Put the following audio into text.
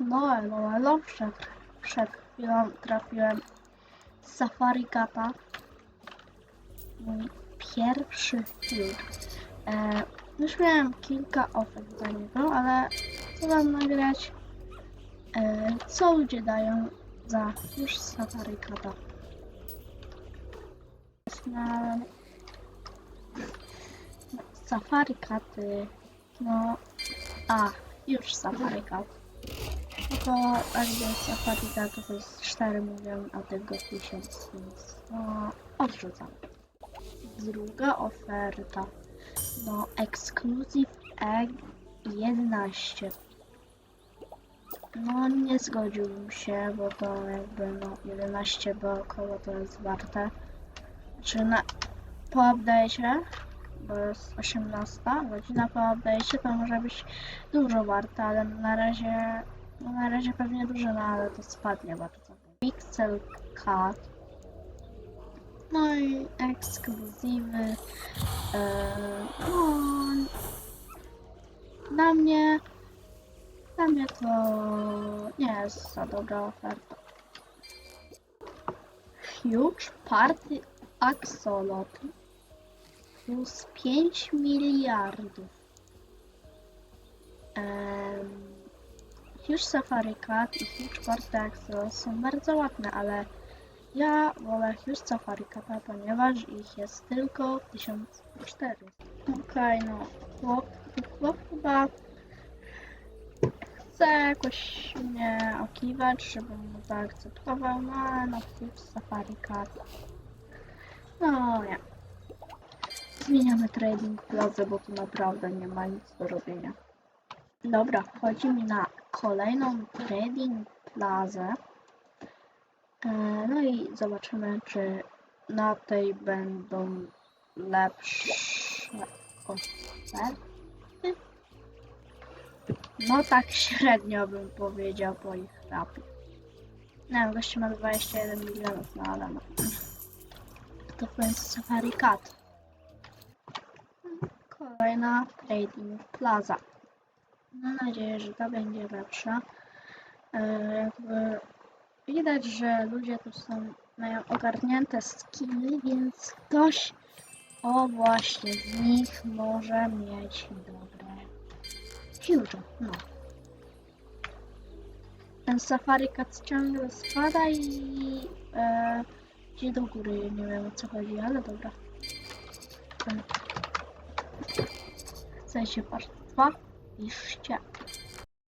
No, elo, elo, przed, przed chwilą trafiłem z Safari Cata. Mój pierwszy film. E, już miałem kilka ofert za niego, ale chcę wam nagrać, e, co ludzie dają za już Safari Cata. Na Safari Caty, no, a, już Safari Cat. No to Safari Cat to jest 4 miliony, a tego 1000, więc no, odrzucam. Druga oferta, no, Exclusive Egg 11. No, nie zgodziłbym się, bo to jakby, no, 11 by około to jest warte. Czy na, po update'cie, bo jest 18 godzina po update'cie, to może być dużo warte, ale na razie, no na razie pewnie dużo, no ale to spadnie bardzo. Pixel Cut. No i ekskluzywy. Eee, no, dla mnie, dla mnie to nie jest za dobra oferta. Huge Party Axolot plus 5 miliardów. Em, Huge Safari Cat i Huge Axolot są bardzo ładne, ale ja wolę Huge Safari Cata, ponieważ ich jest tylko 1004. Okej, no chłop, chłop chyba chce jakoś mnie okiwać, żebym mu zaakceptował, no no Huge Safari Cat. No nie. Zmieniamy trading plazę, bo tu naprawdę nie ma nic do robienia. Dobra, wchodzimy na kolejną trading plazę. E, No i zobaczymy, czy na tej będą lepsze oferty. No tak średnio bym powiedział po ich rapie. Nie wiem, gościu ma 21 milionów, no ale no. To będzie Safari Cat. Kolejna Trading Plaza. Mam nadzieję, że ta będzie lepsza. E, jakby widać, że ludzie tu są, mają ogarnięte skiny, więc ktoś, o właśnie, z nich może mieć dobre future. No. Ten Safari Cat ciągle spada i e, idzie do góry. Nie wiem o co chodzi, ale dobra. Chcecie part 2? 你是这